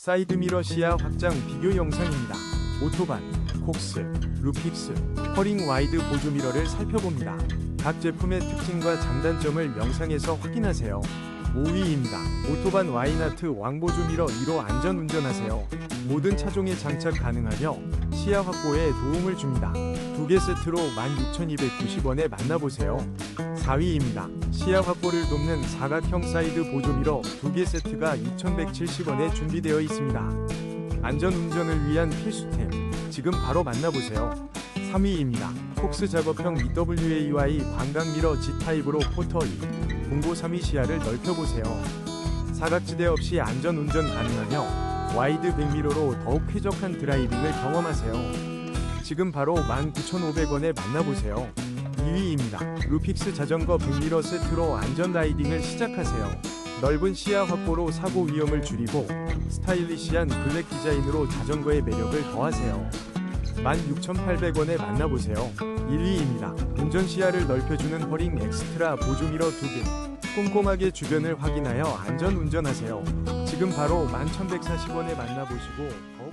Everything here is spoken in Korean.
사이드미러 시야 확장 비교 영상입니다. 오토반, 콕스, 루픽스, 허링 와이드 보조미러를 살펴봅니다. 각 제품의 특징과 장단점을 영상에서 확인하세요. 5위입니다. 오토반 와이나트 왕보조 미러 1호 안전 운전하세요. 모든 차종에 장착 가능하며 시야 확보에 도움을 줍니다. 두 개 세트로 16,290원에 만나보세요. 4위입니다. 시야 확보를 돕는 사각형 사이드 보조 미러 두 개 세트가 2,170원에 준비되어 있습니다. 안전 운전을 위한 필수템. 지금 바로 만나보세요. 3위입니다. 폭스 작업형 EWAY 광각미러 G타입으로 2. 공고 3위 시야를 넓혀보세요. 사각지대 없이 안전 운전 가능하며 와이드 백미러로 더욱 쾌적한 드라이빙을 경험하세요. 지금 바로 19,500원에 만나보세요. 2위입니다. 루픽스 자전거 백미러 세트로 안전 라이딩을 시작하세요. 넓은 시야 확보로 사고 위험을 줄이고 스타일리시한 블랙 디자인으로 자전거의 매력을 더하세요. 16,800원에 만나보세요. 1위입니다. 운전 시야를 넓혀주는 허링 엑스트라 보조미러 2개. 꼼꼼하게 주변을 확인하여 안전 운전하세요. 지금 바로 11,140원에 만나보시고 더욱